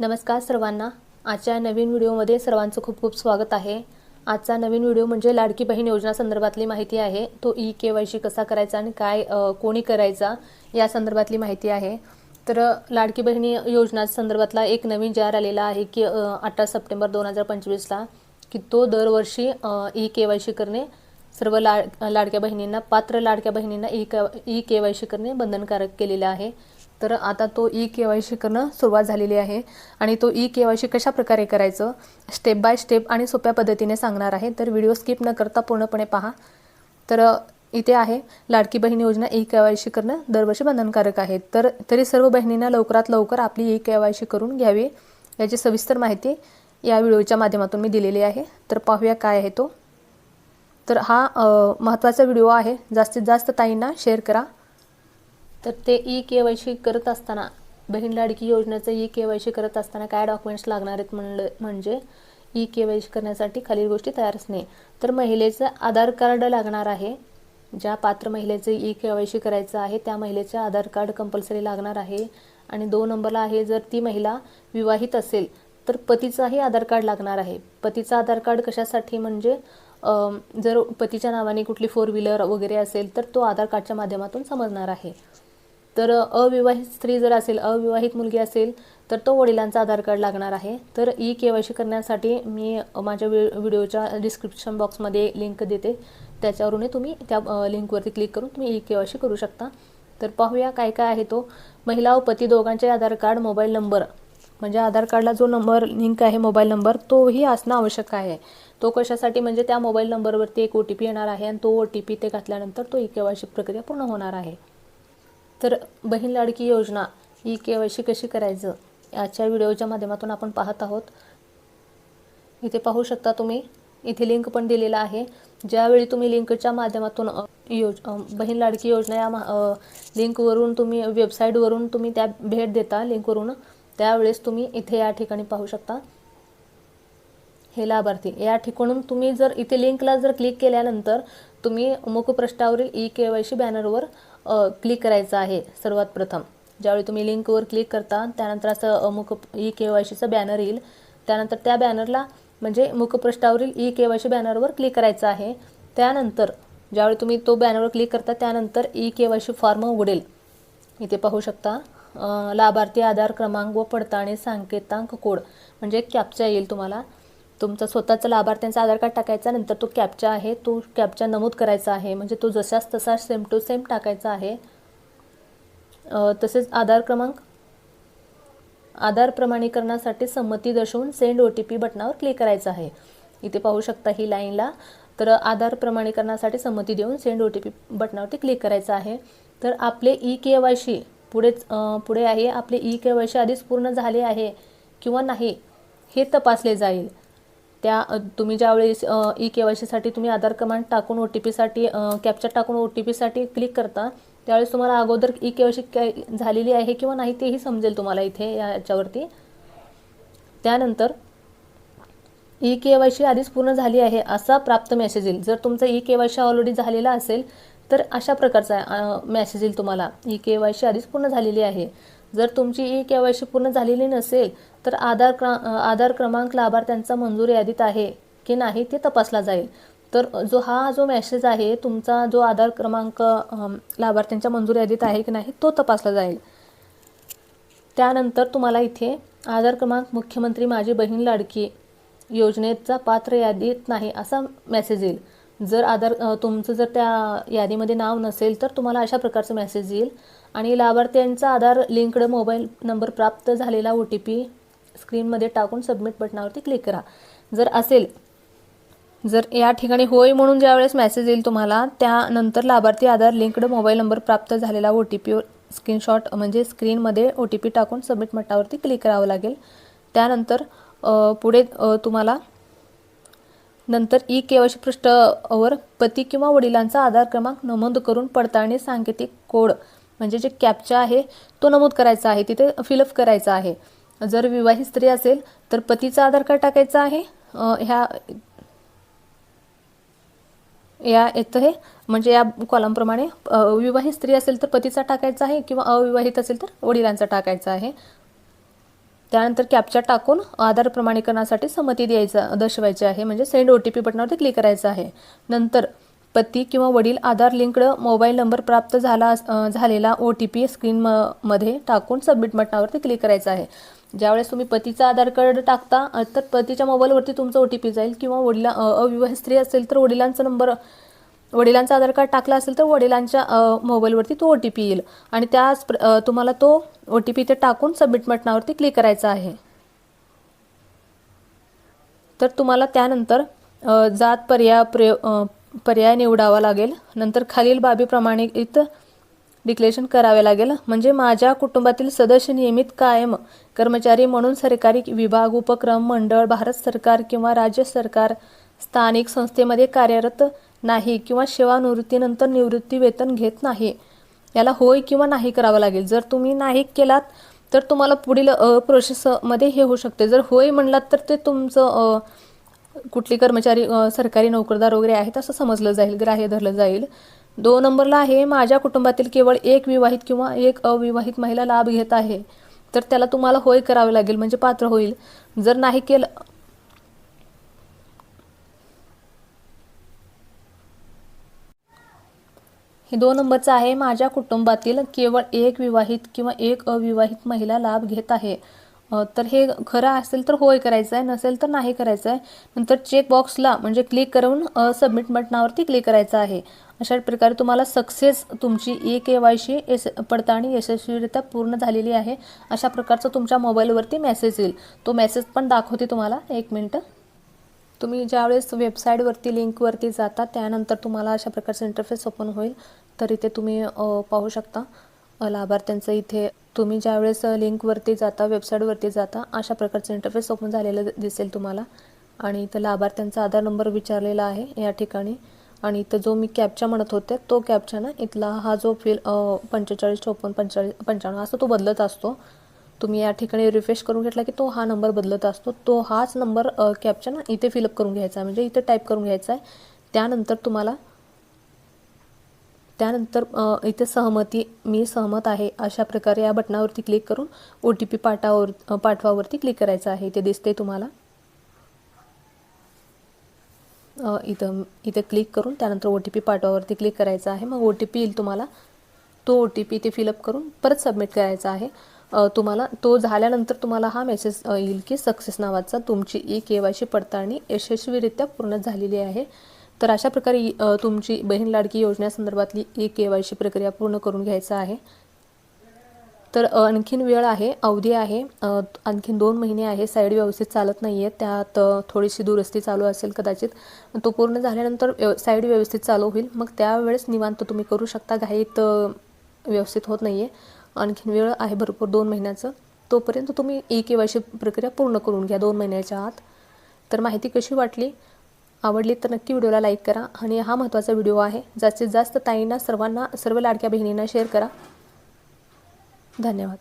नमस्कार सर्वांना. आजच्या नवीन व्हिडिओमध्ये सर्वांचं खूप खूप स्वागत आहे. आजचा नवीन व्हिडिओ म्हणजे लाडकी बहीण योजना संदर्भातली माहिती आहे. तो ई के वाय सी कसा करायचा आणि काय कोणी करायचा या संदर्भातली माहिती आहे. तर लाडकी बहिणी योजना संदर्भातला एक नवीन जार आलेला आहे की अठरा सप्टेंबर दोन हजार पंचवीसला की तो दरवर्षी ई के वाय सी करणे सर्व लाड लाडक्या बहिणींना पात्र लाडक्या बहिणींना E K E K Y C करणे बंधनकारक केलेलं आहे. तर आता तो ई के वाय सी करणं सुरुवात झालेली आहे. आणि तो ई के वाय सी कशा प्रकारे करायचं? स्टेप बाय स्टेप आणि सोप्या पद्धतीने सांगणार आहे. तर व्हिडिओ स्किप न करता पूर्णपणे पहा. तर इथे आहे. लाडकी बहीण योजना ई के वाय सी करणं दरवर्षी बंधनकारक आहे. तर तरी सर्व बहिणींना लवकरात लवकर आपली ई के वाय सी करून घ्यावी याची सविस्तर माहिती या व्हिडिओच्या माध्यमातून मी दिलेली आहे. तर पाहूया काय आहे तो. तर हा महत्त्वाचा व्हिडिओ आहे. जास्तीत जास्त ताईंना शेअर करा. तर ते ई के वाय सी करत असताना बहीण लाडकी योजनेचं ई के वाय सी करत असताना काय डॉक्युमेंट्स लागणार आहेत म्हणलं म्हणजे ई के वाय सी करण्यासाठी खालील गोष्टी तयार असणे तर महिलेचं आधार कार्ड लागणार आहे. ज्या पात्र महिलेचं ई के वाय सी करायचं आहे त्या महिलेचं आधार कार्ड कंपल्सरी लागणार आहे. आणि दोन नंबरला आहे जर ती महिला विवाहित असेल तर पतीचाही आधार कार्ड लागणार आहे. पतीचं आधार कार्ड कशासाठी म्हणजे जर पतीच्या नावाने कुठली फोर व्हीलर वगैरे असेल तर तो आधार कार्डच्या माध्यमातून समजणार आहे. तर अविवाहित स्त्री जर असेल अविवाहित मुलगी असेल तर तो वडिलांचा आधार कार्ड लागणार आहे. तर ई के वाय सी करण्यासाठी मी माझ्या वि व्हिडिओच्या डिस्क्रिप्शन बॉक्समध्ये लिंक देते. त्याच्यावरूनही तुम्ही त्या लिंकवरती क्लिक करून तुम्ही ई के वाय सी करू शकता. तर पाहूया काय काय आहे तो. महिला व पती दोघांचे आधार कार्ड मोबाईल नंबर. म्हणजे आधार कार्डला जो नंबर लिंक आहे मोबाईल नंबर तोही असणं आवश्यक आहे. तो कशासाठी? म्हणजे त्या मोबाईल नंबरवरती एक ओ टी पी येणार आहे आणि तो ओ टी पी ते घातल्यानंतर तो ई के वाय सी प्रक्रिया पूर्ण होणार आहे. तर बहीण लाडकी योजना ई के वाय सी कशी करायचं याच्या व्हिडिओच्या माध्यमातून आपण पाहत आहोत. इथे पाहू शकता तुम्ही. इथे लिंक पण दिलेला आहे. ज्यावेळी तुम्ही लिंकच्या माध्यमातून योज बहीण लाडकी योजना या मा- लिंकवरून तुम्ही वेबसाईटवरून तुम्ही त्या भेट देता लिंकवरून त्यावेळेस तुम्ही इथे या ठिकाणी पाहू शकता. हे लाभार्थी या ठिकाणून तुम्ही जर इथे लिंकला जर क्लिक केल्यानंतर तुम्ही मुखपृष्ठावरील ई के वाय सी बॅनरवर क्लिक करायचं आहे सर्वात प्रथम. ज्यावेळी तुम्ही लिंकवर क्लिक करता त्यानंतर असं अमुक मुख ई के वाय सीचं बॅनर येईल. त्यानंतर त्या बॅनरला म्हणजे मुखपृष्ठावरील ई के वाय सी बॅनरवर क्लिक करायचं आहे. त्यानंतर ज्यावेळी तुम्ही तो बॅनरवर क्लिक करता त्यानंतर E K Y C form उघडेल. इथे पाहू शकता लाभार्थी आधार क्रमांक व पडताळणी सांकेतांक कोड म्हणजे कॅप्चा येईल तुम्हाला. तुमचा स्वतःचा लाभार्थ्यांचा आधार कार्ड टाकायचा नंतर तो कॅपचा आहे तो कॅपचा नमूद करायचा आहे म्हणजे तो जसाच तसा सेम टू सेम टाकायचा आहे. तसेच आधार क्रमांक आधार प्रमाणीकरणासाठी संमती दर्शवून सेंड ओ टी पी बटनावर क्लिक करायचं आहे. इथे पाहू शकता ही लाईनला तर आधार प्रमाणीकरणासाठी संमती देऊन सेंड ओ टी पी बटनावरती क्लिक करायचं आहे. तर आपले ई के वाय सी पुढेच पुढे आहे. आपले ई के वाय सी आधीच पूर्ण झाले आहे किंवा नाही हे तपासले जाईल. त्या तुम्ही ज्यावेळेस ई के वाय सीसाठी तुम्ही आधार क्रमांक टाकून ओ टी पीसाठी कॅप्चर टाकून ओ टी पीसाठी क्लिक करता त्यावेळेस तुम्हाला अगोदर ई के वाय सी काय झालेली आहे किंवा नाही तेही समजेल तुम्हाला इथे या याच्यावरती. त्यानंतर ई के वाय सी आधीच पूर्ण झाली आहे असा प्राप्त मेसेज येईल. जर तुमचा E K Y C already झालेला असेल तर अशा प्रकारचा मॅसेज येईल तुम्हाला. ही के वाय सी आधीच पूर्ण झालेली आहे. जर तुमची ई के वाय सी पूर्ण झालेली नसेल तर आधार क्रा आधार क्रमांक लाभार्थ्यांचा मंजूर यादीत आहे की नाही ते तपासला जाईल. तर जो हा जो मॅसेज आहे तुमचा जो आधार क्रमांक लाभार्थ्यांच्या मंजूर यादीत आहे की नाही तो तपासला जाईल. त्यानंतर तुम्हाला इथे आधार क्रमांक मुख्यमंत्री माझी बहीण लाडकी योजनेचा पात्र यादीत नाही असा मेसेज येईल. जर आधार तुमचं जर त्या यादीमध्ये नाव नसेल तर तुम्हाला अशा प्रकारचं मेसेज येईल. आणि लाभार्थ्यांचा आधार लिंकड मोबाईल नंबर प्राप्त झालेला ओ टी पी स्क्रीनमध्ये टाकून सबमिट बटनावरती क्लिक करा. जर असेल जर या ठिकाणी होय म्हणून ज्यावेळेस मेसेज येईल तुम्हाला त्यानंतर लाभार्थी आधार लिंकड मोबाईल नंबर प्राप्त झालेला ओ टी पी स्क्रीनशॉट म्हणजे स्क्रीनमध्ये ओ टी पी टाकून सबमिट बटनावरती क्लिक करावं लागेल. त्यानंतर पुढे तुम्हाला नंतर ई केवायसी पृष्ठावर पती किंवा वडिलांचा आधार क्रमांक नमूद करून पडताळणी सांकेतिक कोड म्हणजे जे कॅपचा आहे तो नमूद करायचा आहे तिथे फिलअप करायचा आहे. जर विवाहित स्त्री असेल तर पतीचा आधार कार्ड टाकायचा आहे. ह्या या येतं हे. म्हणजे या कॉलमप्रमाणे विवाहित स्त्री असेल तर पतीचा टाकायचा आहे किंवा अविवाहित असेल तर वडिलांचा टाकायचा आहे. त्यानंतर कॅप्चा टाकून आधार प्रमाणीकरणासाठी संमती द्यायचा दर्शवायची आहे. म्हणजे सेंड ओ टी पी बटनावरती क्लिक करायचं आहे. नंतर पती किंवा वडील आधार लिंकड मोबाईल नंबर प्राप्त झाला झालेला ओ टी पी स्क्रीन म मध्ये टाकून सबमिट बटनावरती क्लिक करायचं आहे. ज्यावेळेस तुम्ही पतीचा आधार कार्ड टाकता तर पतीच्या मोबाईलवरती तुमचं ओ टी पी जाईल किंवा वडिला अविवाहित स्त्री असेल तर वडिलांचा नंबर वडिलांचा आधार कार्ड टाकला असेल तर वडिलांच्या मोबाईलवरती तो ओ टी पी येईल. आणि त्याच प्र- तुम्हाला तो ओ टी पी ते टाकून सबमिट बटनावरती क्लिक करायचा आहे. तर तुम्हाला त्यानंतर जात पर्याय प्रयो पर्याय निवडावा लागेल. नंतर खालील बाबीप्रमाणे इथं डिक्लेरेशन करावे लागेल. म्हणजे माझ्या कुटुंबातील सदस्य नियमित कायम कर्मचारी म्हणून सरकारी विभाग उपक्रम मंडळ भारत सरकार किंवा राज्य सरकार स्थानिक संस्थेमध्ये कार्यरत नाही किंवा सेवानिवृत्तीनंतर निवृत्ती वेतन घेत नाही याला होय किंवा नाही करावं लागेल. जर तुम्ही नाही केलात तर तुम्हाला पुढील अ, प्रोसेसमध्ये हे होऊ शकते. जर होय म्हणलात तर ते तुमचं कुठली कर्मचारी सरकारी नोकरदार वगैरे आहेत असं समजलं जाईल ग्राह्य धरलं जाईल. दोन नंबरला आहे माझ्या कुटुंबातील केवळ एक विवाहित किंवा एक अविवाहित महिला लाभ घेत आहे. तर त्याला तुम्हाला होय करावे लागेल म्हणजे पात्र होईल. जर नाही केलं हे दोन नंबरचं आहे. माझ्या कुटुंबातील केवळ एक विवाहित किंवा एक अविवाहित महिला लाभ घेत आहे. तर हे खरं असेल तर होय करायचं आहे नसेल तर नाही करायचं आहे नंतर चेक बॉक्सला म्हणजे क्लिक करून सबमिट बटनावरती क्लिक करायचं आहे. अशा प्रकारे तुम्हाला सक्सेस तुमची E K Y C S पडताळणी यशस्वीरित्या पूर्ण झालेली आहे. अशा प्रकारचा तुमच्या मोबाईलवरती मेसेज येईल. तो मेसेज पण दाखवते तुम्हाला. एक मिनटं. तुम्ही ज्यावेळेस वेबसाईटवरती लिंकवरती जाता त्यानंतर तुम्हाला अशा प्रकारचं इंटरफेस ओपन होईल. तर इथे तुम्ही पाहू शकता. लाभार्थ्यांचं इथे तुम्ही ज्यावेळेस लिंकवरती जाता वेबसाईटवरती जाता अशा प्रकारचं इंटरफेस ओपन झालेलं दिसेल तुम्हाला. आणि इथं लाभार्थ्यांचा आधार नंबर विचारलेला आहे या ठिकाणी. आणि इथं जो मी कॅप्चा म्हणत होते तो कॅप्चा ना इथला हा जो फील पंचेचाळीस चोपन्न पंचेचाळीस पंच्याण्णव असं तो बदलत असतो. तुम्ही या ठिकाणी रिफ्रेश करून घेतला की तो हा नंबर बदलत असतो. तो हाच नंबर कॅपचा ना इथे फिलअप करून घ्यायचा आहे. म्हणजे इथे टाईप करून घ्यायचा आहे. त्यानंतर तुम्हाला त्यानंतर इथे सहमती मी सहमत आहे अशा प्रकारे या बटनावरती क्लिक करून ओ टी पी पाठावर पाठवावरती क्लिक करायचं आहे. इथे दिसते तुम्हाला. इथं इथे क्लिक करून त्यानंतर ओ टी पी पाठवावरती क्लिक करायचं आहे. मग ओ टी पी येईल तुम्हाला. तो ओ टी पी इथे फिलअप करून परत सबमिट करायचा आहे. तुम्हाला तो झाल्यानंतर तुम्हाला हा मेसेज येईल की सक्सेस नावाचा तुमची ई के वाय सी पडताळणी यशस्वीरित्या पूर्ण झालेली आहे. तर अशा प्रकारे तुमची बहीण लाडकी योजनेसंदर्भातली ई के वाय सी प्रक्रिया पूर्ण करून घ्यायचं आहे. तर आणखीन वेळ आहे अवधी आहे आणखीन दोन महिने आहे साईड व्यवस्थित चालत नाही आहे त्यात थोडीशी दुरुस्ती चालू असेल कदाचित तो पूर्ण झाल्यानंतर व्यव साईड व्यवस्थित चालू होईल. मग त्यावेळेस निवांत तुम्ही करू शकता घाईत व्यवस्थित होत नाही आहे आणखीन वेळ आहे भरपूर दोन महिन्याचं. तोपर्यंत तुम्ही ई के वाय सी प्रक्रिया पूर्ण करून घ्या दोन महिन्याच्या आत. तर माहिती कशी वाटली? आवडली तर नक्की व्हिडिओला लाईक करा आणि हा महत्त्वाचा व्हिडिओ आहे जास्तीत जास्त ताईंना सर्वांना सर्व लाडक्या बहिणींना शेअर करा. धन्यवाद.